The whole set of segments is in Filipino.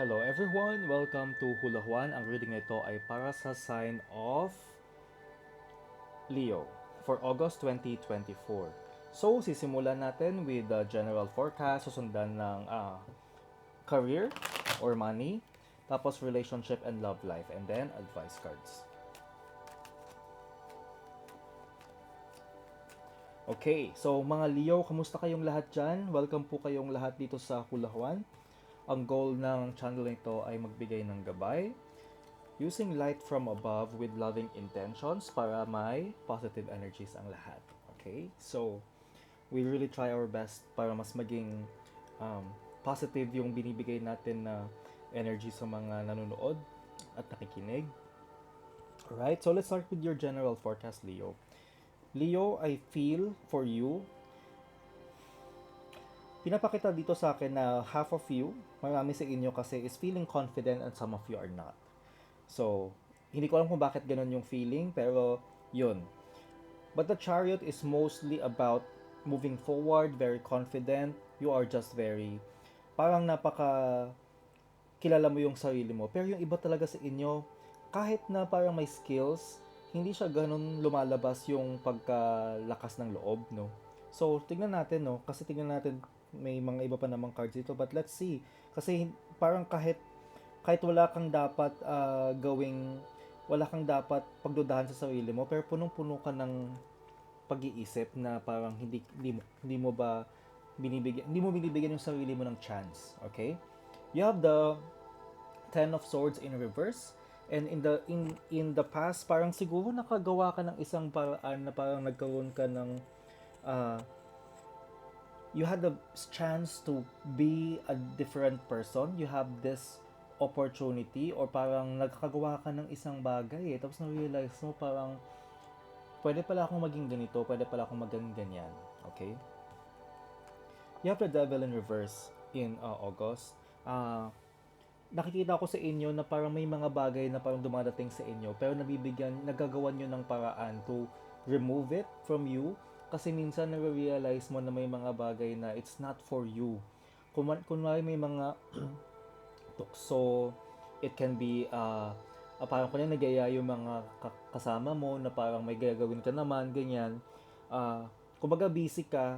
Hello everyone! Welcome to Hula Juan. Ang reading na ito ay para sa sign of Leo for August 2024. So, sisimulan natin with the general forecast, susundan ng ah, career or money, tapos relationship and love life, and then advice cards. Okay, so mga Leo, kamusta kayong lahat dyan? Welcome po kayong lahat dito sa Hula Juan. Ang goal ng channel nito ay magbigay ng gabay using light from above with loving intentions para may positive energies ang lahat. Okay? So, we really try our best para mas maging um, positive yung binibigay natin na energy sa mga nanonood at nakikinig. Alright, so let's start with your general forecast, Leo. Leo, I feel for you pinapakita dito sa akin na half of you, marami sa inyo kasi is feeling confident and some of you are not. So, hindi ko alam kung bakit ganun yung feeling, pero yun. But the chariot is mostly about moving forward, very confident. You are just very, parang napaka kilala mo yung sarili mo. Pero yung iba talaga sa inyo, kahit na parang may skills, hindi siya ganun lumalabas yung pagkalakas ng loob, no? So, tignan natin, no? Kasi tignan natin may mga iba pa namang cards dito but let's see. Kasi parang kahit kahit wala kang dapat uh, gawing wala kang dapat pagdudahan sa sarili mo pero punong-puno ka ng pag-iisip na parang hindi hindi mo, hindi mo ba binibigyan hindi mo binibigyan yung sarili mo ng chance okay? You have the ten of swords in reverse and in the in in the past parang siguro nakagawa ka ng isang paraan na parang nagkaroon ka ng uh, you had the chance to be a different person. You have this opportunity or parang nagkagawa ka ng isang bagay eh. Tapos na-realize mo parang pwede pala akong maging ganito, pwede pala akong maging ganyan. Okay? You have the devil in reverse in uh, August. Uh, nakikita ko sa inyo na parang may mga bagay na parang dumadating sa inyo pero nabibigyan, nagagawa nyo ng paraan to remove it from you kasi minsan nare-realize mo na may mga bagay na it's not for you. Kung kunwari may mga tukso, it can be uh, uh, parang kunya nagaya yung mga kasama mo na parang may gagawin ka naman, ganyan. Uh, kumbaga busy ka,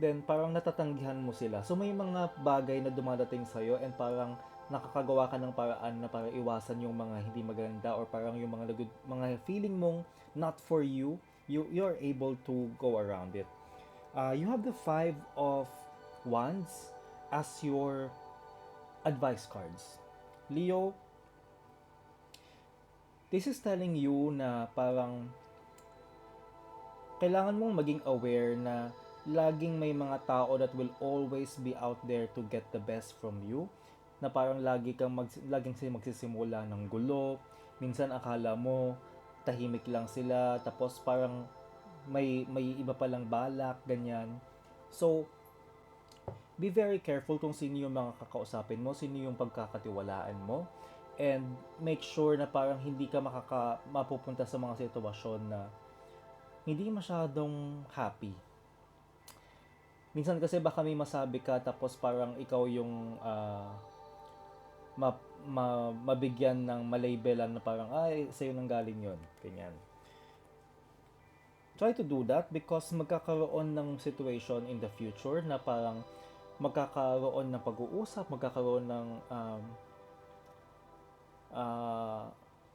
then parang natatanggihan mo sila. So may mga bagay na dumadating sa'yo and parang nakakagawa ka ng paraan na para iwasan yung mga hindi maganda or parang yung mga mga feeling mong not for you you you're able to go around it. Uh, you have the five of wands as your advice cards. Leo, this is telling you na parang kailangan mong maging aware na laging may mga tao that will always be out there to get the best from you na parang lagi kang mag, laging sila magsisimula ng gulo minsan akala mo tahimik lang sila tapos parang may may iba pa lang balak ganyan. So be very careful kung sino yung mga kakausapin mo sino yung pagkakatiwalaan mo and make sure na parang hindi ka makaka mapupunta sa mga sitwasyon na hindi masyadong happy. Minsan kasi baka may masabi ka tapos parang ikaw yung uh, ma, ma, mabigyan ng malabelan na parang, ay, sa'yo nang galing yon Ganyan. Try to do that because magkakaroon ng situation in the future na parang magkakaroon ng pag-uusap, magkakaroon ng um, uh,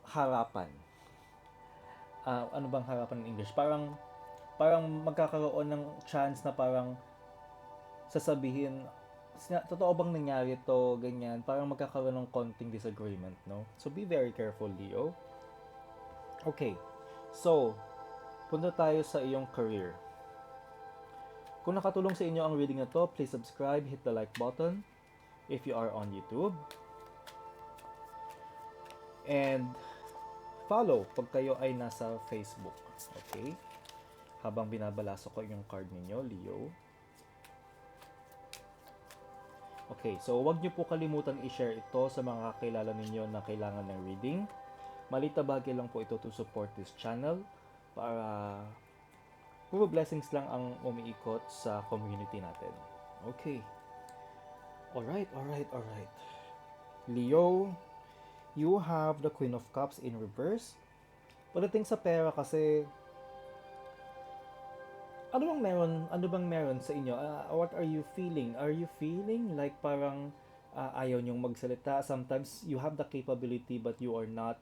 harapan. Uh, ano bang harapan in English? Parang parang magkakaroon ng chance na parang sasabihin totoo bang nangyari to, ganyan, parang magkakaroon ng konting disagreement, no? So, be very careful, Leo. Okay, so, punta tayo sa iyong career. Kung nakatulong sa inyo ang reading na to, please subscribe, hit the like button if you are on YouTube. And follow pag kayo ay nasa Facebook. Okay? Habang binabalaso ko yung card ninyo, Leo. Okay, so wag niyo po kalimutan i-share ito sa mga kakilala ninyo na kailangan ng reading. Malita bagay lang po ito to support this channel para puro blessings lang ang umiikot sa community natin. Okay. Alright, alright, alright. Leo, you have the Queen of Cups in reverse. Pagdating sa pera kasi, ano bang meron, ano bang meron sa inyo? Ah, what are you feeling? Are you feeling like parang ah, ayaw niyong magsalita? Sometimes you have the capability but you are not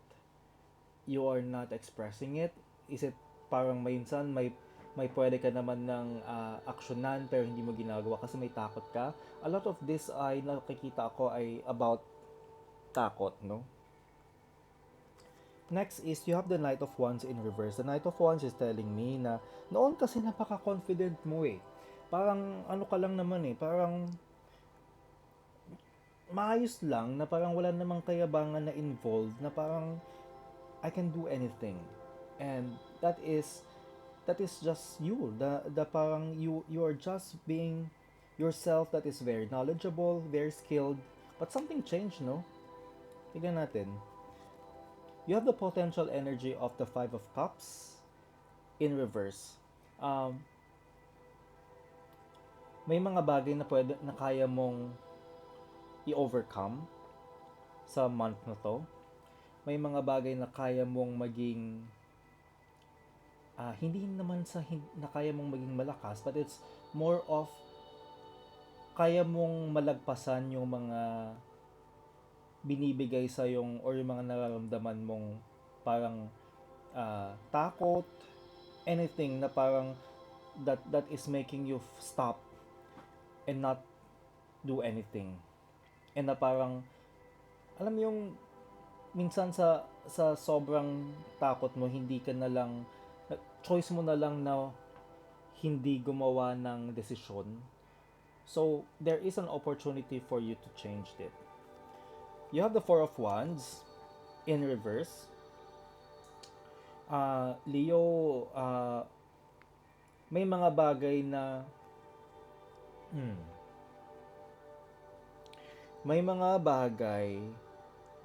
you are not expressing it? Is it parang minsan may may pwede ka naman ng ah, aksyonan pero hindi mo ginagawa kasi may takot ka? A lot of this ay nakikita ako ay about takot, no? Next is you have the Knight of Wands in reverse. The Knight of Wands is telling me na noon kasi napaka-confident mo eh. Parang ano ka lang naman eh, parang maayos lang na parang wala namang kayabangan na involved na parang I can do anything. And that is that is just you. The the parang you you are just being yourself that is very knowledgeable, very skilled, but something changed, no? Tignan natin. You have the potential energy of the Five of Cups in reverse. Um, may mga bagay na pwede na kaya mong i-overcome sa month na to. May mga bagay na kaya mong maging ah, hindi naman sa na kaya mong maging malakas but it's more of kaya mong malagpasan yung mga binibigay sa yung or yung mga nararamdaman mong parang ah, takot anything na parang that that is making you stop and not do anything. And na parang alam yung minsan sa sa sobrang takot mo hindi ka na lang choice mo na lang na hindi gumawa ng desisyon. So there is an opportunity for you to change it you have the four of wands in reverse Ah, Leo ah, may mga bagay na hmm, may mga bagay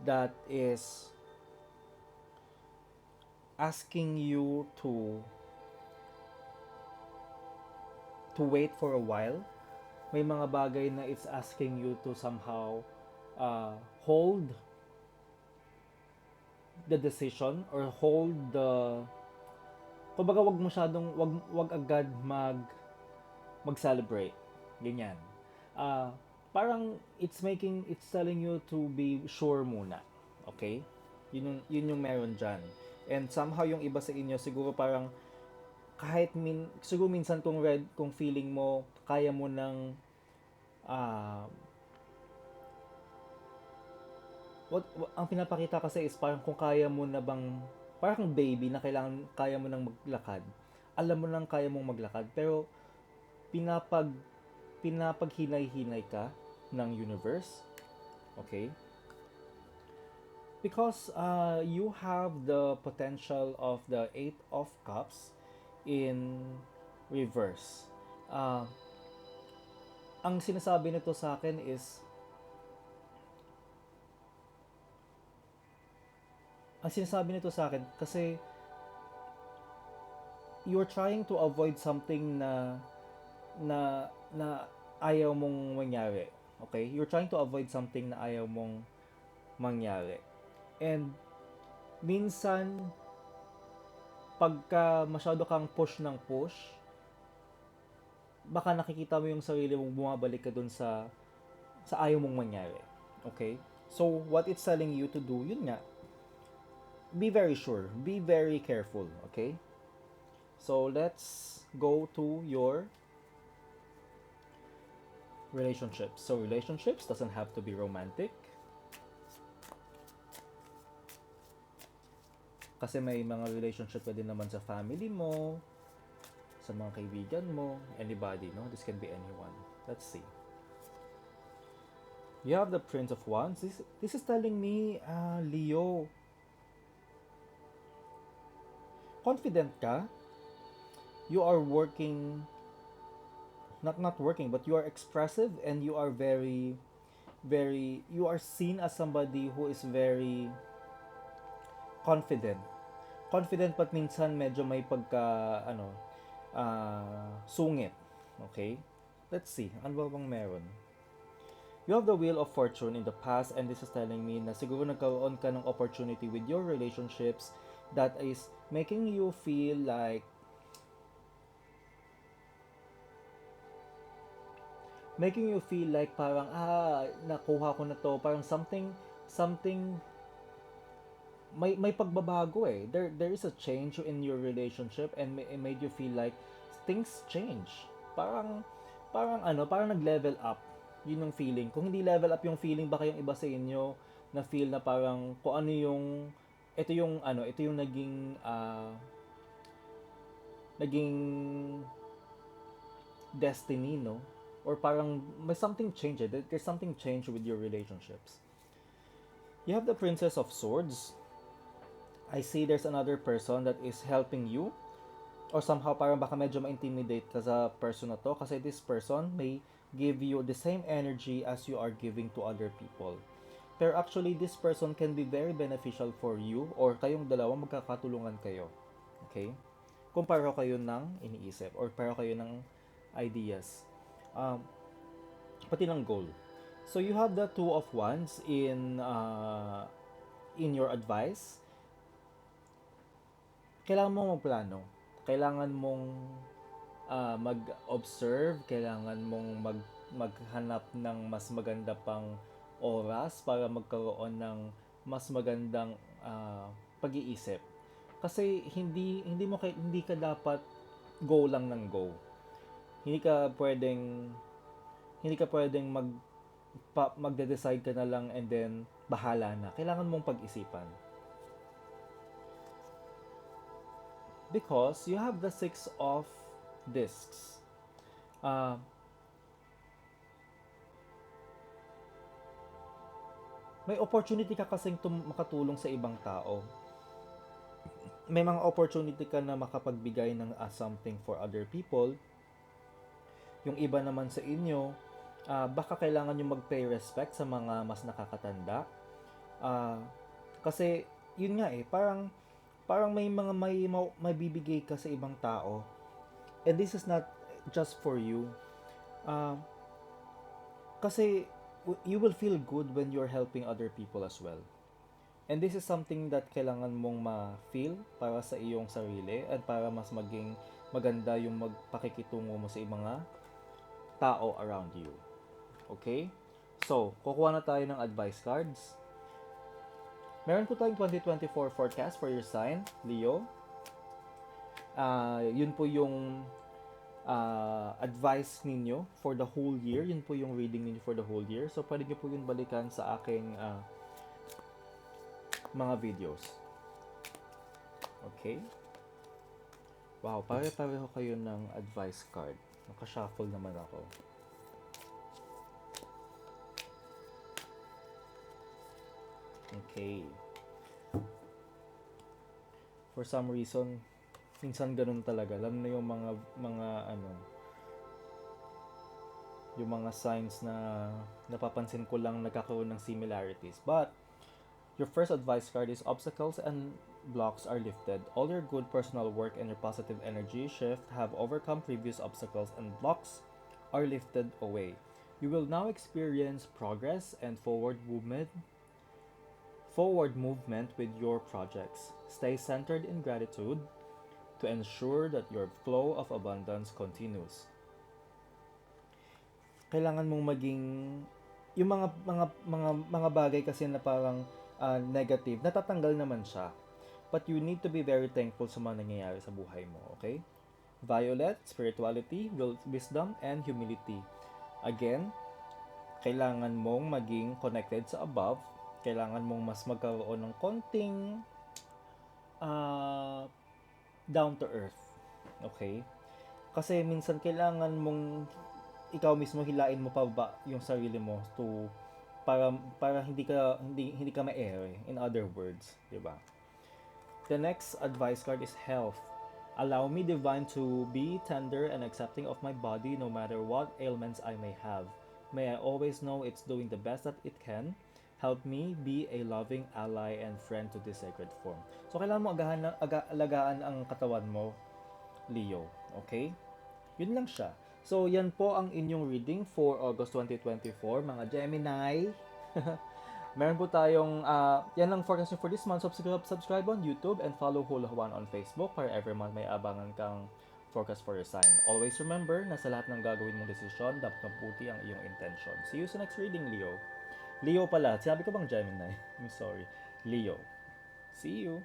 that is asking you to to wait for a while. May mga bagay na it's asking you to somehow uh, hold the decision or hold the kumbaga wag masyadong wag wag agad mag mag-celebrate. Ganyan. Ah, parang it's making it's telling you to be sure muna. Okay? Yun yung, yun yung meron dyan. And somehow yung iba sa inyo siguro parang kahit min siguro minsan kung red kung feeling mo kaya mo ng ah what, what- ang pinapakita kasi is parang kung kaya mo na bang parang baby na kailangan kaya mo nang maglakad alam mo nang kaya mong maglakad pero pinapag pinapaghinay-hinay ka ng universe okay? Because uh, you have the potential of the eight of cups in reverse. Uh, ang sinasabi nito sa akin is ang sinasabi nito sa akin kasi you're trying to avoid something na na na ayaw mong mangyari. Okay? You're trying to avoid something na ayaw mong mangyari. And minsan pagka masyado kang push ng push, baka nakikita mo yung sarili mong bumabalik ka dun sa sa ayaw mong mangyari. Okay? So, what it's telling you to do, yun nga, be very sure, be very careful, okay? So let's go to your relationships. So relationships doesn't have to be romantic. Kasi may mga relationship pwede naman sa family mo, sa mga kaibigan mo, anybody, no? This can be anyone. Let's see. You have the Prince of Wands. This, this is telling me, uh, Leo, confident ka, you are working, not not working, but you are expressive and you are very, very, you are seen as somebody who is very confident. Confident but minsan medyo may pagka, ano, ah, sungit. Okay? Let's see. Ano ba bang meron? You have the wheel of fortune in the past and this is telling me na siguro nagkaroon ka ng opportunity with your relationships that is making you feel like making you feel like parang ah nakuha ko na to. Parang something something may may pagbabago eh. There there is a change in your relationship and it made you feel like things change. Parang parang ano parang nag-level up. Yun yung feeling. Kung hindi level up yung feeling baka yung iba sa inyo na feel na parang kung ano yung ito yung ano ito yung naging ah, naging destiny no or parang may something change eh. There- there's something change with your relationships you have the princess of swords I see there's another person that is helping you or somehow parang baka medyo ma-intimidate ka sa person na to kasi this person may give you the same energy as you are giving to other people. Pero actually, this person can be very beneficial for you or kayong dalawa magkakatulungan kayo. Okay? Kung pareho kayo ng iniisip or pareho kayo ng ideas. Um, pati ng goal. So you have the two of wands in uh, in your advice. Kailangan mo magplano. Kailangan mong ah, mag-observe, kailangan mong mag maghanap ng mas maganda pang oras para magkaroon ng mas magandang ah, pag-iisip. Kasi hindi hindi mo kay, hindi ka dapat go lang ng go. Hindi ka pwedeng hindi ka pwedeng mag pa, magde-decide ka na lang and then bahala na. Kailangan mong pag-isipan. Because you have the six of discs. Ah, may opportunity ka kasing tum- makatulong sa ibang tao. May mga opportunity ka na makapagbigay ng ah, something for other people. Yung iba naman sa inyo, ah, baka kailangan nyo mag-pay respect sa mga mas nakakatanda. Ah, kasi, yun nga eh, parang, parang may mga may, may bibigay ka sa ibang tao. And this is not just for you. Ah, kasi, you will feel good when you're helping other people as well. And this is something that kailangan mong ma-feel para sa iyong sarili at para mas maging maganda yung magpakikitungo mo sa mga tao around you. Okay? So, kukuha na tayo ng advice cards. Meron po tayong 2024 forecast for your sign, Leo. Ah, yun po yung ah, advice ninyo for the whole year. Yun po yung reading ninyo for the whole year. So, pwede nyo po yun balikan sa aking ah, mga videos. Okay? Wow, pare-pareho kayo ng advice card. Nakashuffle naman ako. Okay. For some reason, minsan ganun talaga. Alam na yung mga mga ano yung mga signs na napapansin ko lang nagkakaroon ng similarities. But your first advice card is obstacles and blocks are lifted. All your good personal work and your positive energy shift have overcome previous obstacles and blocks are lifted away. You will now experience progress and forward movement forward movement with your projects. Stay centered in gratitude to ensure that your flow of abundance continues. Kailangan mong maging yung mga mga mga mga bagay kasi na parang ah, negative, natatanggal naman siya. But you need to be very thankful sa mga nangyayari sa buhay mo, okay? Violet, spirituality, wisdom, and humility. Again, kailangan mong maging connected sa above. Kailangan mong mas magkaroon ng konting ah, down to earth. Okay? Kasi minsan kailangan mong ikaw mismo hilain mo pa ba yung sarili mo to para para hindi ka hindi hindi ka ma-air in other words, 'di ba? The next advice card is health. Allow me divine to be tender and accepting of my body no matter what ailments I may have. May I always know it's doing the best that it can. Help me be a loving ally and friend to this sacred form. So kailangan mo agahan, aga, alagaan ang katawan mo, Leo. Okay? Yun lang siya. So, yan po ang inyong reading for August 2024, mga Gemini. Meron po tayong, ah, yan lang forecast for this month. Subscribe, subscribe on YouTube and follow Hula Juan on Facebook para every month may abangan kang forecast for your sign. Always remember na sa lahat ng gagawin mong desisyon, dapat mabuti ang iyong intention. See you sa next reading, Leo. Leo pala. Sinabi ko bang Gemini? I'm sorry. Leo. See you.